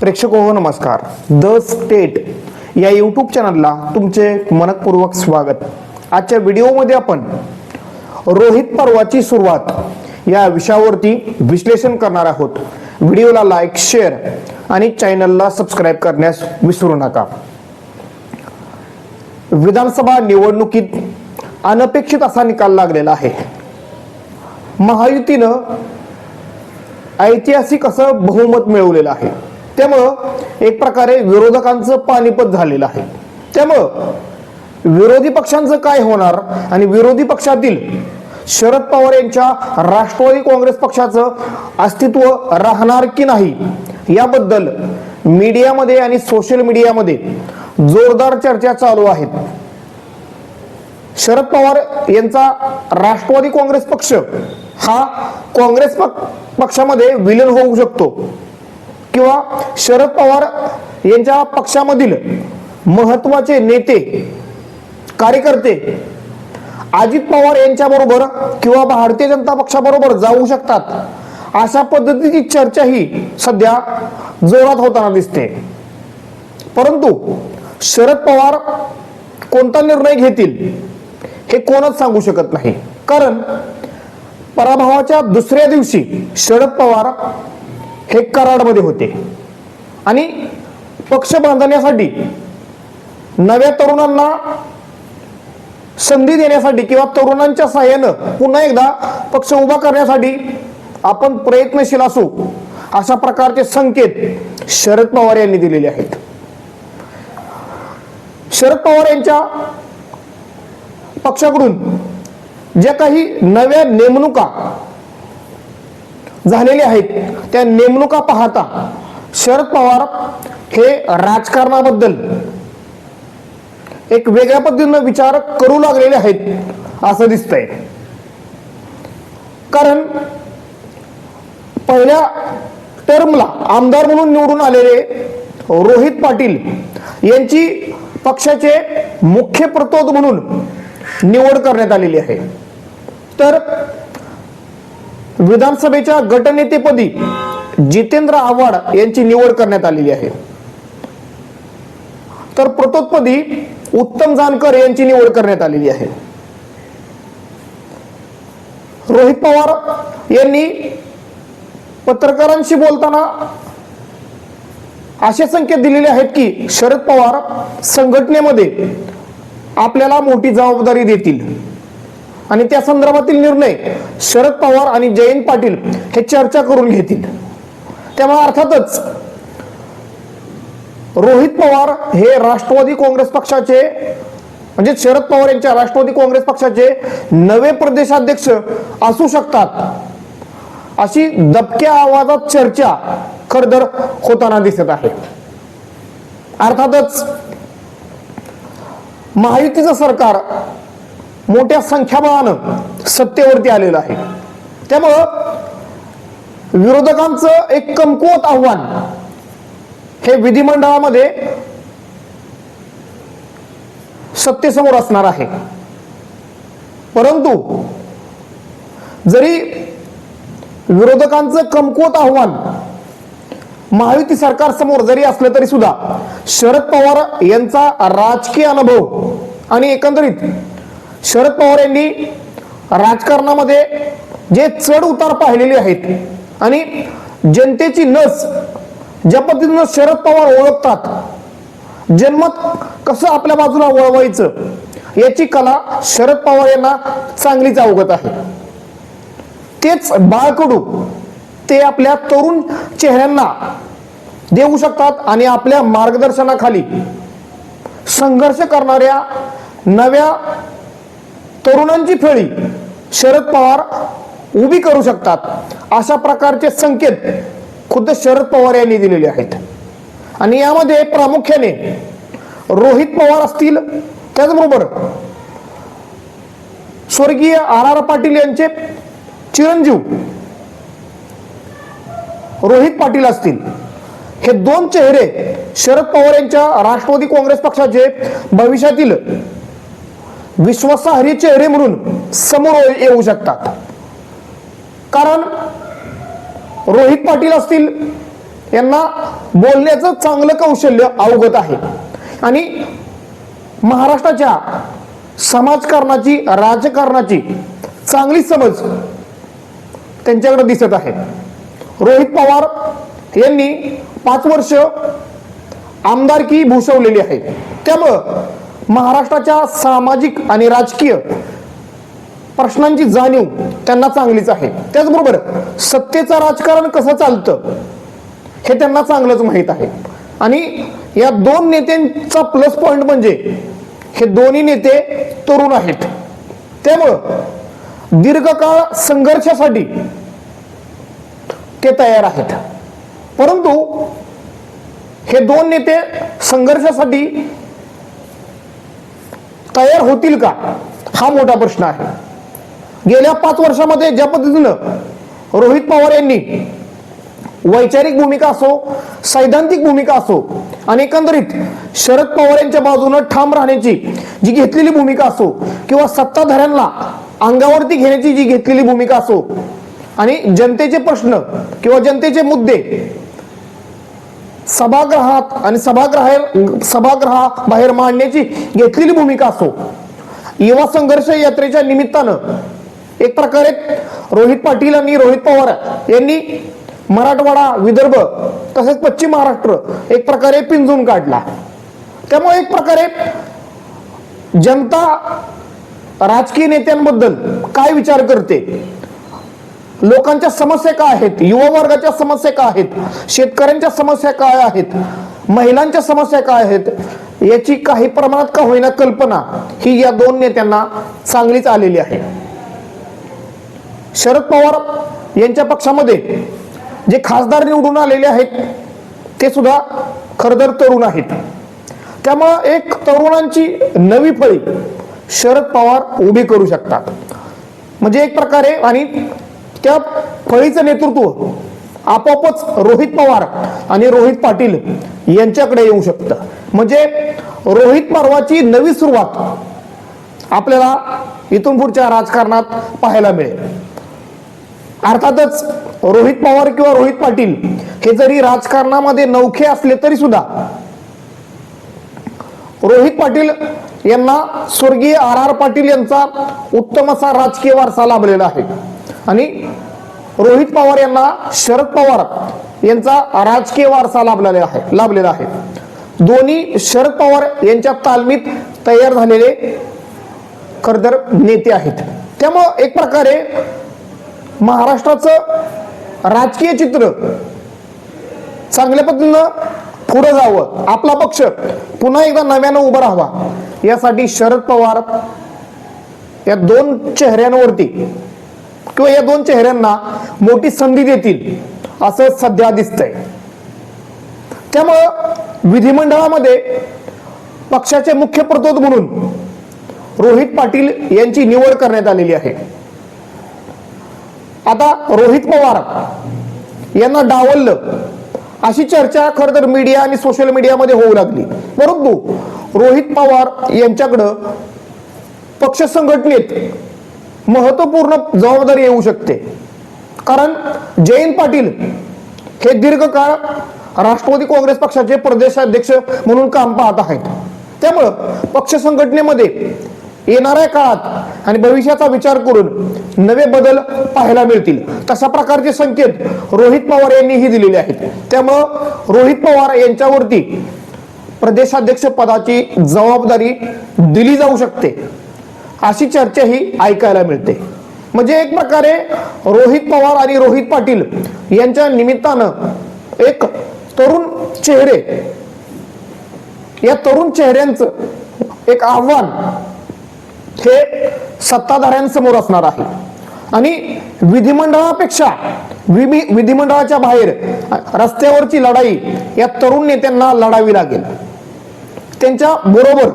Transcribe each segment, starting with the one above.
प्रेक्षक हो नमस्कार. द स्टेट या यूट्यूब चॅनलला तुमचे मनपूर्वक स्वागत. आजच्या व्हिडिओमध्ये आपण रोहित पर्वाची सुरुवात या विषयावरती विश्लेषण करणार आहोत. व्हिडिओला लाईक शेअर आणि चॅनलला सबस्क्राईब करण्यास विसरू नका. विधानसभा निवडणुकीत अनपेक्षित असा निकाल लागलेला आहे. महायुतीनं ऐतिहासिक असं बहुमत मिळवलेलं आहे. त्यामुळं एक प्रकारे विरोधकांचं पानिपत झालेलं आहे. त्यामुळं विरोधी पक्षांचं काय होणार आणि विरोधी पक्षातील शरद पवार यांच्या राष्ट्रवादी काँग्रेस पक्षाचं अस्तित्व राहणार की नाही याबद्दल मीडियामध्ये आणि सोशल मीडियामध्ये जोरदार चर्चा चालू आहेत. शरद पवार यांचा राष्ट्रवादी काँग्रेस पक्ष हा काँग्रेस पक्षामध्ये विलीन होऊ शकतो. किंवा शरद पवार यांच्या पक्षामधील महत्त्वाचे नेते कार्यकर्ते अजित पवार यांच्या बरोबर किंवा भारतीय जनता पक्षाबरोबर जाऊ शकतात अशा पद्धतीची चर्चा ही सध्या जोरात होताना दिसते. परंतु शरद पवार कोणता निर्णय घेतील हे कोणच सांगू शकत नाही. कारण पराभवाच्या दुसऱ्या दिवशी शरद पवार हे कराडमध्ये होते. आणि पक्ष बांधण्यासाठी नव्या तरुणांना संधी देण्यासाठी किंवा तरुणांच्या सहाय्यानं पुन्हा एकदा पक्ष उभा करण्यासाठी आपण प्रयत्नशील असू अशा प्रकारचे संकेत शरद पवार यांनी दिलेले आहेत. शरद पवार यांच्या पक्षाकडून ज्या काही नव्या नेमणुका झालेल्या आहेत. त्या नेमणुका पाहता शरद पवार हे राजकारणाबद्दल एक वेगळ्या पद्धतीनं विचार करू लागलेले आहेत असं दिसतंय. कारण पहिल्या टर्मला आमदार म्हणून निवडून आलेले रोहित पाटील यांची पक्षाचे मुख्य प्रतोद म्हणून निवड करण्यात आलेली आहे. तर विधानसभेच्या गटनेतेपदी जितेंद्र आव्हाड यांची निवड करण्यात आलेली आहे. तर प्रतोत्पदी उत्तम जानकर यांची निवड करण्यात आलेली आहे. रोहित पवार यांनी पत्रकारांशी बोलताना असे संकेत दिलेले आहेत की शरद पवार संघटनेमध्ये आपल्याला मोठी जबाबदारी देतील. आणि त्या संदर्भातील निर्णय शरद पवार आणि जयंत पाटील हे चर्चा करून घेतील. त्यामुळे अर्थातच रोहित पवार हे राष्ट्रवादी काँग्रेस पक्षाचे म्हणजे शरद पवार यांच्या राष्ट्रवादी काँग्रेस पक्षाचे नवे प्रदेशाध्यक्ष असू शकतात. अशी दबक्या आवाजात चर्चा खरदर होताना दिसत आहे. अर्थातच महायुतीचं सरकार मोठ्या संख्याबळानं सत्तेवरती आलेलं आहे. त्यामुळं विरोधकांचं एक कमकुवत आव्हान हे विधिमंडळामध्ये सत्तेसमोर असणार आहे. परंतु जरी विरोधकांचं कमकुवत आव्हान महायुती सरकार समोर जरी असलं तरी सुद्धा शरद पवार यांचा राजकीय अनुभव आणि एकंदरीत शरद पवार यांनी राजकारणामध्ये जे चढ उतार पाहिलेले आहेत आणि जनतेची नस ज्या पद्धतीनं शरद पवार ओळखतात जन्मत कसं आपल्या बाजूला वळवायचं याची कला शरद पवार यांना चांगलीच अवगत आहे. तेच बाळकडू ते आपल्या तरुण चेहऱ्यांना देऊ शकतात आणि आपल्या मार्गदर्शनाखाली संघर्ष करणाऱ्या नव्या तरुणांची फळी शरद पवार उभी करू शकतात अशा प्रकारचे संकेत खुद्द शरद पवार यांनी दिलेले आहेत. आणि यामध्ये प्रामुख्याने रोहित पवार असतील त्याचबरोबर स्वर्गीय आर आर पाटील यांचे चिरंजीव रोहित पाटील असतील. हे दोन चेहरे शरद पवार यांच्या राष्ट्रवादी काँग्रेस पक्षाचे भविष्यातील विश्वासार्ह चेहरे म्हणून समोर येऊ शकतात. कारण रोहित पाटील असतील यांना बोलण्याचं चांगलं कौशल्य अवगत आहे. आणि महाराष्ट्राच्या समाजकारणाची राजकारणाची चांगली समज त्यांच्याकडे दिसत आहे. रोहित पवार यांनी पाच वर्ष आमदारकी भूषवलेली आहे. त्यामुळं महाराष्ट्राच्या सामाजिक आणि राजकीय प्रश्नांची जाणीव त्यांना चांगलीच आहे. त्याचबरोबर सत्तेचं राजकारण कसं चालतं हे त्यांना चांगलंच माहीत आहे. आणि या दोन नेत्यांचा प्लस पॉइंट म्हणजे हे दोन्ही नेते तरुण आहेत. त्यामुळं दीर्घकाळ संघर्षासाठी ते तयार आहेत. परंतु हे दोन नेते संघर्षासाठी तयार होतील का? हा मोठा प्रश्न आहे. गेल्या पाच वर्षामध्ये ज्या पद्धतीनं रोहित पवार यांनी वैचारिक भूमिका असो सैद्धांतिक भूमिका असो आणि एकंदरीत शरद पवार यांच्या बाजूनं ठाम राहण्याची जी घेतलेली भूमिका असो किंवा सत्ताधाऱ्यांना अंगावरती घेण्याची जी घेतलेली भूमिका असो आणि जनतेचे प्रश्न किंवा जनतेचे मुद्दे सभागृहात आणि सभागृह बाहेर मांडण्याची घेतलेली भूमिका असो. युवा संघर्ष यात्रेच्या निमित्तानं एक प्रकारे रोहित पाटील आणि रोहित पवार यांनी मराठवाडा विदर्भ तसेच पश्चिम महाराष्ट्र एक प्रकारे पिंजून काढला. त्यामुळे एक प्रकारे जनता राजकीय नेत्यांबद्दल काय विचार करते? लोकांच्या समस्या काय आहेत? युवा वर्गाच्या समस्या काय आहेत? शेतकऱ्यांच्या समस्या काय आहेत? महिलांच्या समस्या काय आहेत? याची काही प्रमाणात का होईना कल्पना ही या दोन नेत्यांना चांगलीच आलेली आहे. शरद पवार यांच्या पक्षामध्ये जे खासदार निवडून आलेले आहेत ते सुद्धा खरदर तरुण आहेत. त्यामुळं एक तरुणांची नवी फळी शरद पवार उभी करू शकतात. म्हणजे एक प्रकारे आणि त्या फळीचं नेतृत्व आपोआपच रोहित पवार आणि रोहित पाटील यांच्याकडे येऊ शकतं. म्हणजे रोहित पर्वाची नवी सुरुवात आपल्याला इथून पुढच्या राजकारणात पाहायला मिळेल. अर्थातच रोहित पवार किंवा रोहित पाटील हे जरी राजकारणामध्ये नौखे असले तरी सुद्धा रोहित पाटील यांना स्वर्गीय आर आर पाटील यांचा उत्तम असा राजकीय वारसा लाभलेला आहे. आणि रोहित पवार यांना शरद पवार यांचा राजकीय वारसा लाभलेला आहे लाभलेला आहे. दोन्ही शरद पवार यांच्या तालमीत तयार झालेले खरं नेते आहेत. त्यामुळं एक प्रकारे महाराष्ट्राचं राजकीय चित्र चांगल्या पद्धतीनं पुढं जावं आपला पक्ष पुन्हा एकदा नव्यानं उभा राहावा यासाठी शरद पवार या दोन चेहऱ्यांवरती किंवा या दोन चेहऱ्यांना मोठी संधी देतील असं सध्या दिसतंय. त्यामुळं विधिमंडळामध्ये पक्षाचे मुख्य प्रतोद म्हणून रोहित पाटील यांची निवड करण्यात आलेली आहे. आता रोहित पवार यांना डावललं अशी चर्चा खर तर मीडिया आणि सोशल मीडियामध्ये होऊ लागली. परंतु रोहित पवार यांच्याकडं पक्ष संघटनेत महत्त्वपूर्ण जबाबदारी येऊ शकते. कारण जयंत पाटील हे दीर्घकाळ राष्ट्रवादी काँग्रेस पक्षाचे प्रदेशाध्यक्ष म्हणून काम पाहत आहेत. त्यामुळं पक्ष संघटनेमध्ये येणाऱ्या काळात आणि भविष्याचा विचार करून नवे बदल पाहायला मिळतील. तशा प्रकारचे संकेत रोहित पवार यांनीही दिलेले आहेत. त्यामुळं रोहित पवार यांच्यावरती प्रदेशाध्यक्ष पदाची जबाबदारी दिली जाऊ शकते. अशी चर्चा ही ऐकायला मिळते. म्हणजे एक प्रकारे रोहित पवार आणि रोहित पाटील यांच्या निमित्तानं एक तरुण चेहरे या तरुण चेहऱ्यांचं एक आव्हान हे सत्ताधाऱ्यांसमोर असणार आहे. आणि विधिमंडळापेक्षा विधिमंडळाच्या बाहेर रस्त्यावरची लढाई या तरुण नेत्यांना लढावी लागेल. त्यांच्या बरोबर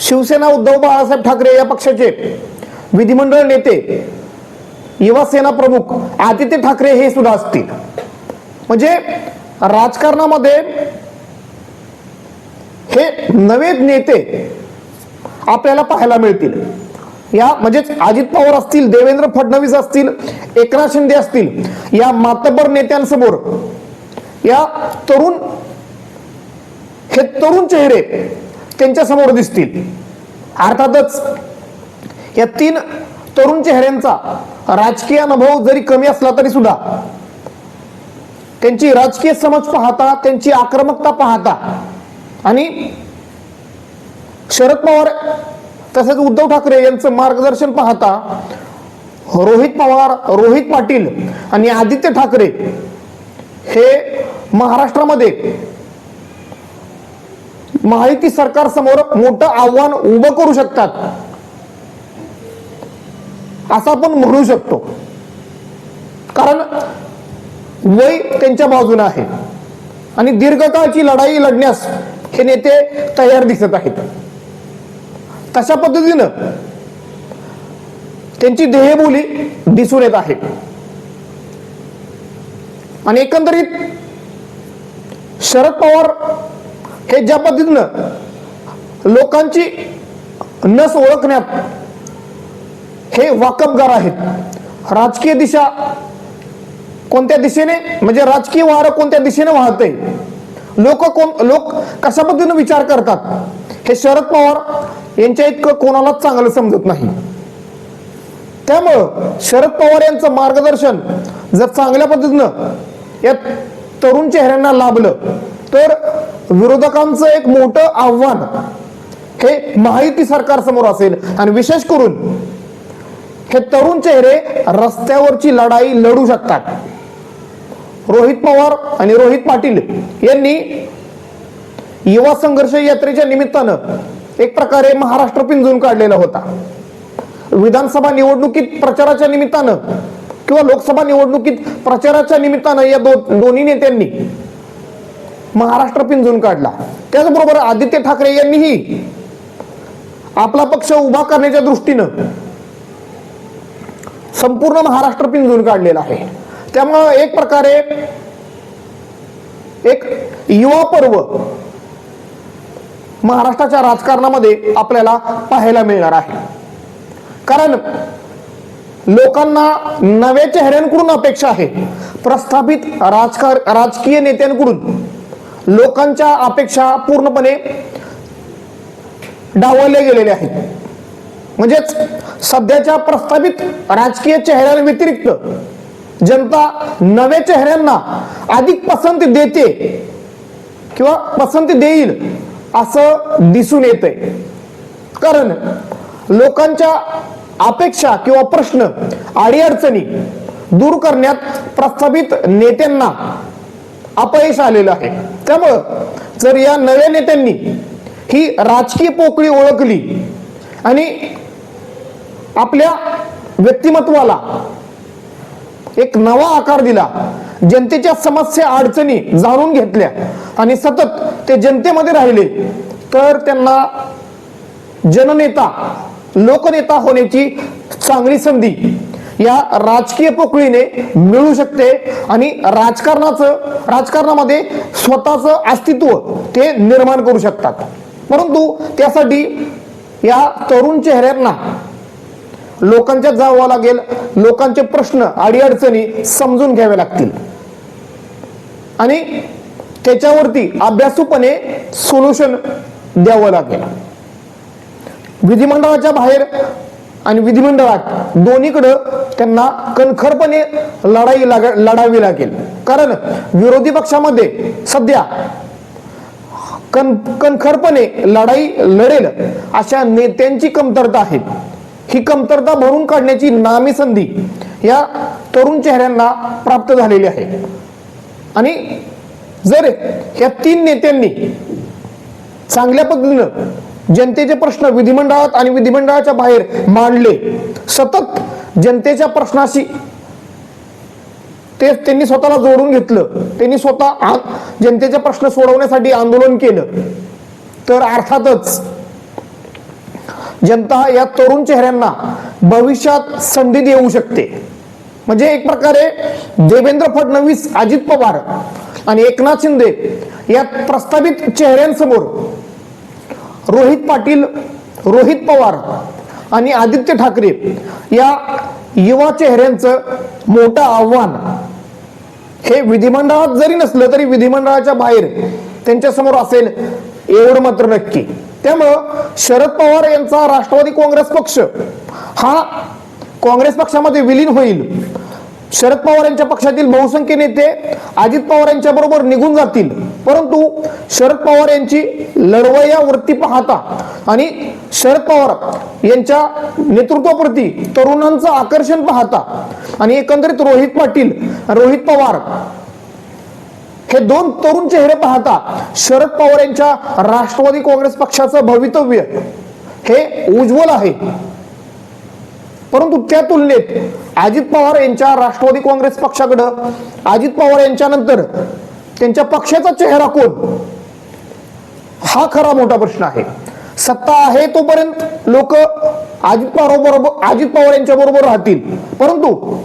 शिवसेना उद्धव बाळासाहेब ठाकरे या पक्षाचे विधिमंडळ नेते युवा सेना प्रमुख आदित्य ठाकरे हे सुद्धा असतील. म्हणजे राजकारणामध्ये हे नवे नेते आपल्याला पाहायला मिळतील. या म्हणजेच अजित पवार असतील देवेंद्र फडणवीस असतील एकनाथ शिंदे असतील या मातबर नेत्यांसमोर या तरुण हे तरुण चेहरे त्यांच्यासमोर दिसतील. अर्थातच या तीन तरुण चेहऱ्यांचा राजकीय अनुभव जरी कमी असला तरी सुद्धा त्यांची राजकीय समज पाहता त्यांची आक्रमकता पाहता आणि शरद पवार तसेच उद्धव ठाकरे यांचं मार्गदर्शन पाहता रोहित पवार रोहित पाटील आणि आदित्य ठाकरे हे महाराष्ट्रामध्ये माहिती सरकार समोर मोठं आव्हान उभं करू शकतात. असं आपण म्हणू शकतो. कारण वय त्यांच्या बाजूने आहे. आणि दीर्घकाळची लढाई लढण्यास हे नेते तयार दिसत आहेत. तशा पद्धतीनं त्यांची देहबोली दिसून येत आहे. आणि एकंदरीत शरद पवार हे ज्या पद्धतीनं लोकांची नस ओळखण्यात हे वाकबगार आहेत. राजकीय दिशा कोणत्या दिशेने म्हणजे राजकीय वारं कोणत्या दिशेने वाहते लोक कोण लोक कशा पद्धतीने विचार करतात? हे शरद पवार यांच्या इतकं कोणालाच चांगलं समजत नाही. त्यामुळं शरद पवार यांचं मार्गदर्शन जर चांगल्या पद्धतीनं या तरुण चेहऱ्यांना लाभलं तर विरोधकांचं एक मोठं आव्हान हे महायुती सरकार समोर असेल. आणि विशेष करून हे तरुण चेहरे रस्त्यावरची लढाई लढू शकतात. रोहित पवार आणि रोहित पाटील यांनी युवा संघर्ष यात्रेच्या निमित्तानं एक प्रकारे महाराष्ट्र पिंजून काढलेला होता. विधानसभा निवडणुकीत प्रचाराच्या निमित्तानं किंवा लोकसभा निवडणुकीत प्रचाराच्या निमित्तानं या दो दोन्ही नेत्यांनी महाराष्ट्र पिंजून काढला. त्याचबरोबर आदित्य ठाकरे यांनीही आपला पक्ष उभा करण्याच्या दृष्टीनं संपूर्ण महाराष्ट्र पिंजून काढलेला आहे. त्यामुळं एक प्रकारे एक युवा पर्व महाराष्ट्राच्या राजकारणामध्ये आपल्याला पाहायला मिळणार आहे. कारण लोकांना नव्या चेहऱ्यांकडून अपेक्षा आहे. प्रस्थापित राजकार राजकीय नेत्यांकडून लोकांच्या अपेक्षा पूर्णपणे डावलल्या गेलेल्या आहेत. म्हणजेच सध्याच्या प्रस्थापित राजकीय चेहऱ्यांव्यतिरिक्त जनता नव्या चेहऱ्यांना अधिक पसंती देते किंवा पसंती देईल असं दिसून येतंय. कारण लोकांच्या अपेक्षा किंवा प्रश्न अडीअडचणी दूर करण्यात प्रस्थापित नेत्यांना अपयश आलेलं आहे. त्यामुळं जर या नव्या नेत्यांनी ही राजकीय पोकळी ओळखली आणि आपल्या व्यक्तिमत्वाला एक नवा आकार दिला जनतेच्या समस्या अडचणी जाणून घेतल्या आणि सतत ते जनतेमध्ये राहिले तर त्यांना जननेता लोकनेता होण्याची चांगली संधी या राजकीय पोकळीने मिळू शकते आणि राजकारणाचं राजकारणामध्ये स्वतःचं अस्तित्व ते निर्माण करू शकतात. परंतु त्यासाठी या तरुण चेहऱ्यांना लोकांच्यात जावं लागेल लोकांचे प्रश्न अडीअडचणी समजून घ्यावे लागतील. आणि त्याच्यावरती अभ्यासूपणे सोल्युशन द्यावं लागेल. विधिमंडळाच्या बाहेर आणि विधिमंडळात दोन्हीकडं त्यांना कणखरपणे लढाई लाग लढावी लागेल. कारण विरोधी पक्षामध्ये सध्या कण कणखरपणे लढाई लढेल अशा नेत्यांची कमतरता आहे. ही कमतरता भरून काढण्याची नामी संधी या तरुण चेहऱ्यांना प्राप्त झालेली आहे. आणि जर या तीन नेत्यांनी चांगल्या पद्धतीनं जनतेचे प्रश्न विधिमंडळात आणि विधिमंडळाच्या बाहेर मांडले. सतत जनतेच्या प्रश्नाशी ते त्यांनी स्वतःला जोडून घेतलं. त्यांनी स्वतः जनतेचे प्रश्न सोडवण्यासाठी आंदोलन केलं. तर अर्थातच जनता या तरुण चेहऱ्यांना भविष्यात संधी देऊ शकते. म्हणजे एक प्रकारे देवेंद्र फडणवीस अजित पवार आणि एकनाथ शिंदे या प्रस्तावित चेहऱ्यांसमोर रोहित पाटील रोहित पवार आणि आदित्य ठाकरे या युवा चेहऱ्यांचं मोठं आव्हान. हे विधिमंडळात जरी नसलं तरी विधिमंडळाच्या बाहेर त्यांच्यासमोर असेल एवढं मात्र नक्की. त्यामुळं शरद पवार यांचा राष्ट्रवादी काँग्रेस पक्ष हा काँग्रेस पक्षामध्ये विलीन होईल. शरद पवार यांच्या पक्षातील बहुसंख्य नेते अजित पवार यांच्या बरोबर निघून जातील. परंतु शरद पवार यांची लढवय्या वृत्ती पाहता आणि शरद पवार यांच्या नेतृत्वाप्रती तरुणांचं आकर्षण पाहता आणि एकंदरीत रोहित पाटील रोहित पवार हे दोन तरुण चेहरे पाहता शरद पवार यांच्या राष्ट्रवादी काँग्रेस पक्षाचं भवितव्य हे उज्ज्वल आहे. परंतु त्या तुलनेत अजित पवार यांच्या राष्ट्रवादी काँग्रेस पक्षाकडं अजित पवार यांच्यानंतर त्यांच्या पक्षाचा चेहरा कोण? हा खरा मोठा प्रश्न आहे. सत्ता आहे तोपर्यंत लोक अजित पवार बरोबर अजित पवार यांच्या बरोबर राहतील. परंतु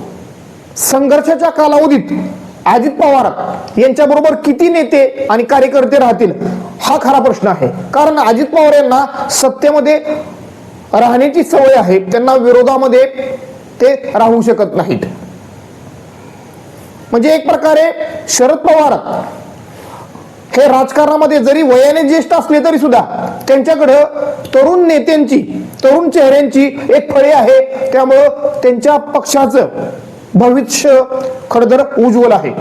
संघर्षाच्या कालावधीत अजित पवार यांच्या बरोबर किती नेते आणि कार्यकर्ते राहतील हा खरा प्रश्न आहे. कारण अजित पवार यांना सत्तेमध्ये राहण्याची सवय आहे त्यांना विरोधामध्ये ते राहू शकत नाहीत. म्हणजे एक प्रकारे शरद पवार हे राजकारणामध्ये जरी वयाने ज्येष्ठ असले तरी सुद्धा त्यांच्याकडं तरुण नेत्यांची तरुण चेहऱ्यांची एक फळी आहे. त्यामुळं त्यांच्या पक्षाचं भविष्य खडदर उज्ज्वल आहे.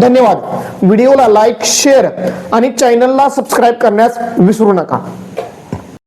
धन्यवाद. व्हिडिओला लाईक शेअर आणि चॅनलला सबस्क्राईब करण्यास विसरू नका.